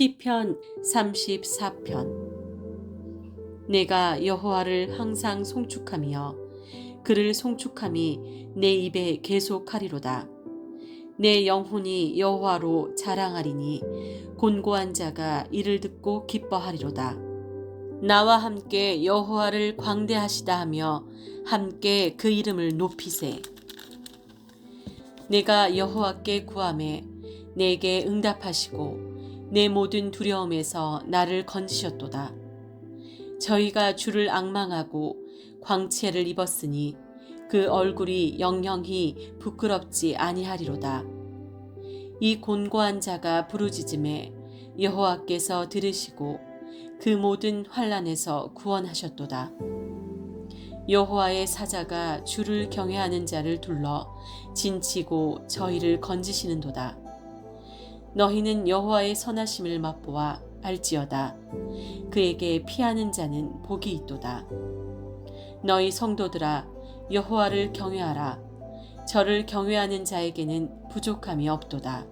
시편 34편. 내가 여호와를 항상 송축하며 그를 송축함이 내 입에 계속하리로다. 내 영혼이 여호와로 자랑하리니 곤고한 자가 이를 듣고 기뻐하리로다. 나와 함께 여호와를 광대하시다 하며 함께 그 이름을 높이세. 내가 여호와께 구함에 내게 응답하시고 내 모든 두려움에서 나를 건지셨도다. 저희가 주를 악망하고 광채를 입었으니 그 얼굴이 영영히 부끄럽지 아니하리로다. 이 곤고한 자가 부르짖음에 여호와께서 들으시고 그 모든 환란에서 구원하셨도다. 여호와의 사자가 주를 경외하는 자를 둘러 진치고 저희를 건지시는도다. 너희는 여호와의 선하심을 맛보아 알지어다. 그에게 피하는 자는 복이 있도다. 너희 성도들아 여호와를 경외하라. 저를 경외하는 자에게는 부족함이 없도다.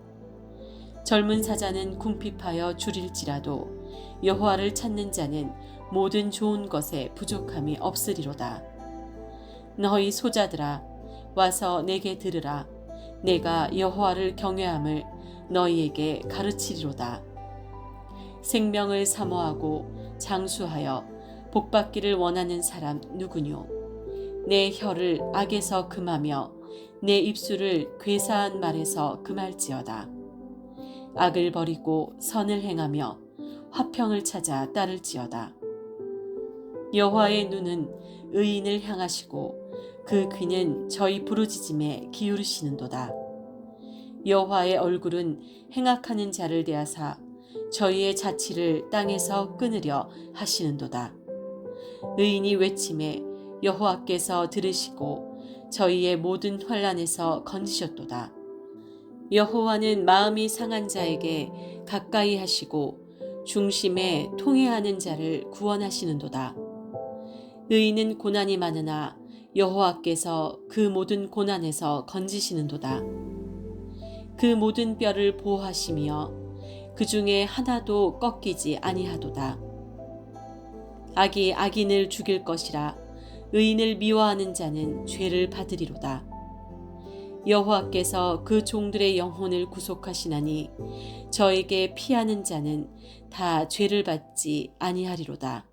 젊은 사자는 궁핍하여 줄일지라도 여호와를 찾는 자는 모든 좋은 것에 부족함이 없으리로다. 너희 소자들아 와서 내게 들으라. 내가 여호와를 경외함을 너희에게 가르치리로다. 생명을 사모하고 장수하여 복받기를 원하는 사람 누구뇨? 내 혀를 악에서 금하며 내 입술을 괴사한 말에서 금할지어다. 악을 버리고 선을 행하며 화평을 찾아 따를지어다. 여호와의 눈은 의인을 향하시고 그 귀는 저희 부르짖음에 기울이시는도다. 여호와의 얼굴은 행악하는 자를 대하사 저희의 자치를 땅에서 끊으려 하시는도다. 의인이 외침에 여호와께서 들으시고 저희의 모든 환란에서 건지셨도다. 여호와는 마음이 상한 자에게 가까이 하시고 중심에 통해하는 자를 구원하시는도다. 의인은 고난이 많으나 여호와께서 그 모든 고난에서 건지시는도다. 그 모든 뼈를 보호하시며 그 중에 하나도 꺾이지 아니하도다. 악이 악인을 죽일 것이라 의인을 미워하는 자는 죄를 받으리로다. 여호와께서 그 종들의 영혼을 구속하시나니 저에게 피하는 자는 다 죄를 받지 아니하리로다.